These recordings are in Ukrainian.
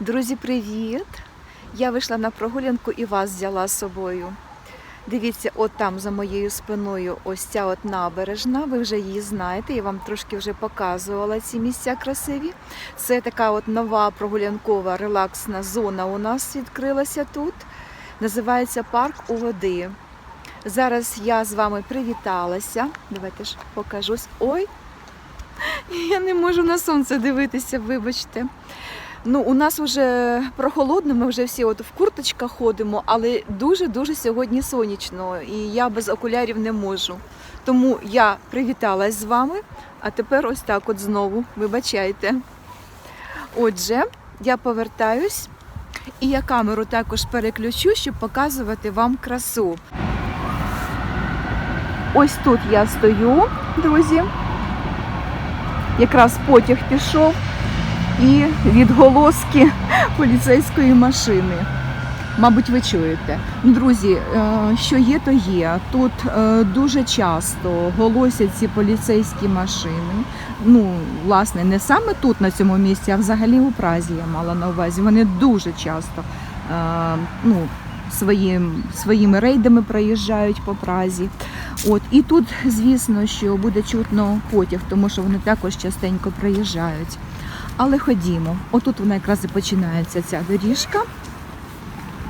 Друзі, привіт! Я вийшла на прогулянку і вас взяла з собою. Дивіться, от там за моєю спиною ось ця от набережна. Ви вже її знаєте, я вам трошки вже показувала ці місця красиві. Це така от нова прогулянкова релаксна зона у нас відкрилася тут. Називається парк у води. Зараз я з вами привіталася. Давайте ж покажусь. Ой! Я не можу на сонце дивитися, вибачте. Ну, у нас вже прохолодно, ми вже всі от в курточках ходимо, але дуже-дуже сьогодні сонячно, і я без окулярів не можу. Тому я привіталась з вами, а тепер ось так от знову, вибачайте. Отже, я повертаюсь, і я камеру також переключу, щоб показувати вам красу. Ось тут я стою, друзі. Якраз потяг пішов і відголоски поліцейської машини. Мабуть, ви чуєте. Друзі, е, що є, то є. Тут е, дуже часто голосять ці поліцейські машини. Ну, власне, не саме тут, на цьому місці, а взагалі у Празі я мала на увазі. Вони дуже часто е, ну, своїм, своїми рейдами проїжджають по Празі. От і тут, звісно, що буде чутно потяг, тому що вони також частенько приїжджають. Але ходімо. Отут вона якраз і починається ця доріжка.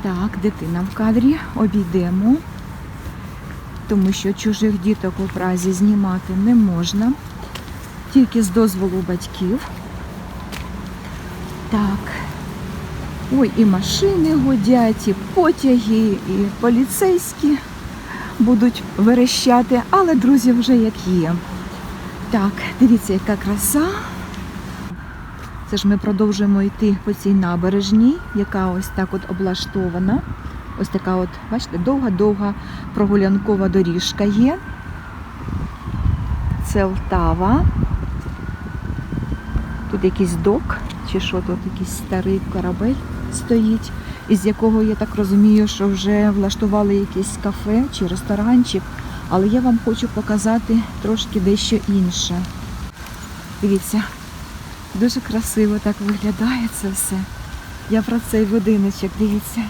Так, дитина в кадрі обійдемо, тому що чужих діток у Празі знімати не можна, тільки з дозволу батьків. Так. Ой, і машини гудять, і потяги, і поліцейські будуть верещати, але друзі вже як є. Так, дивіться, яка краса. Це ж ми продовжуємо йти по цій набережній, яка ось так от облаштована. Ось така от, бачите, довга-довга прогулянкова доріжка є. Це Лтава. Тут якийсь док, чи що тут якийсь старий корабель стоїть, із якого я так розумію, що вже влаштували якесь кафе чи ресторанчик. Але я вам хочу показати трошки дещо інше. Дивіться, Дуже красиво так виглядає це все. Я про цей будиночок, дивіться.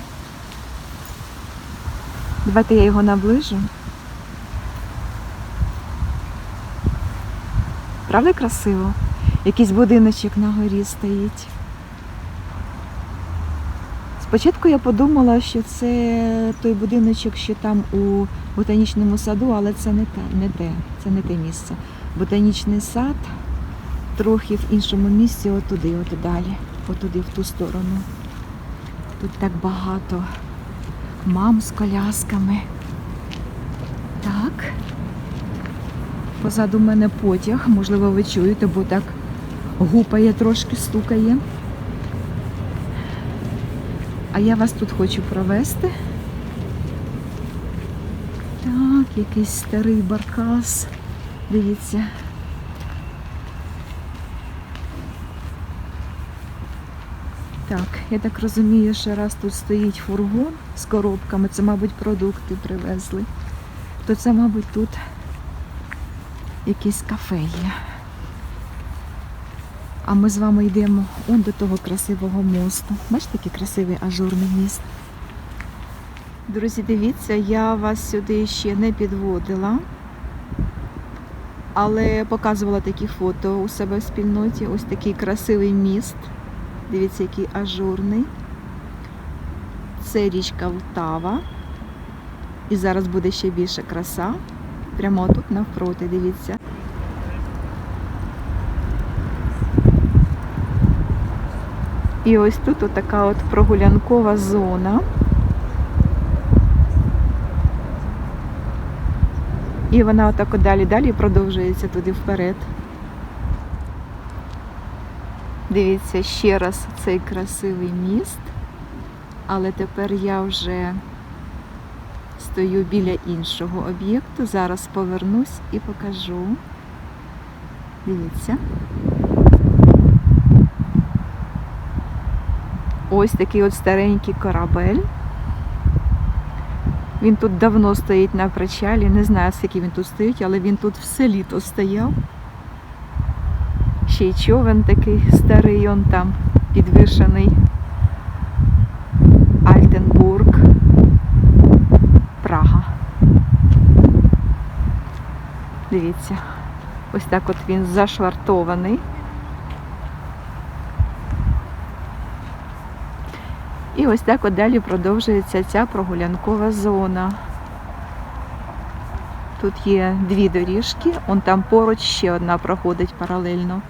Давайте я його наближу. Правда красиво? Якийсь будиночок на горі стоїть. Спочатку я подумала, що це той будиночок, що там у ботанічному саду, але це не те, не те, це не те місце. Ботанічний сад трохи в іншому місці, отуди, от далі, отуди, в ту сторону. Тут так багато мам з колясками. Так. Позаду мене потяг, можливо, ви чуєте, бо так гупає, трошки стукає. А я вас тут хочу провести. Так, якийсь старий баркас. Дивіться. Так, я так розумію, що раз тут стоїть фургон з коробками, це, мабуть, продукти привезли, то це, мабуть, тут якесь кафе є. А ми з вами йдемо он до того красивого мосту. Бачите, який красивий ажурний міст. Друзі, дивіться, я вас сюди ще не підводила, але показувала такі фото у себе в спільноті. Ось такий красивий міст. Дивіться, який ажурний. Це річка Лтава. І зараз буде ще більше краса. Прямо тут навпроти, дивіться. І ось тут отака от прогулянкова зона. І вона отак от далі-далі продовжується туди вперед. Дивіться ще раз цей красивий міст, але тепер я вже стою біля іншого об'єкту. Зараз повернусь і покажу. Дивіться. Ось такий от старенький корабель. Він тут давно стоїть на причалі. Не знаю, скільки він тут стоїть, але він тут все літо стояв. Ще й човен такий старий, он там підвішений Альтенбург, Прага. Дивіться, ось так от він зашвартований. І ось так от далі продовжується ця прогулянкова зона. Тут є дві доріжки, он там поруч ще одна проходить паралельно.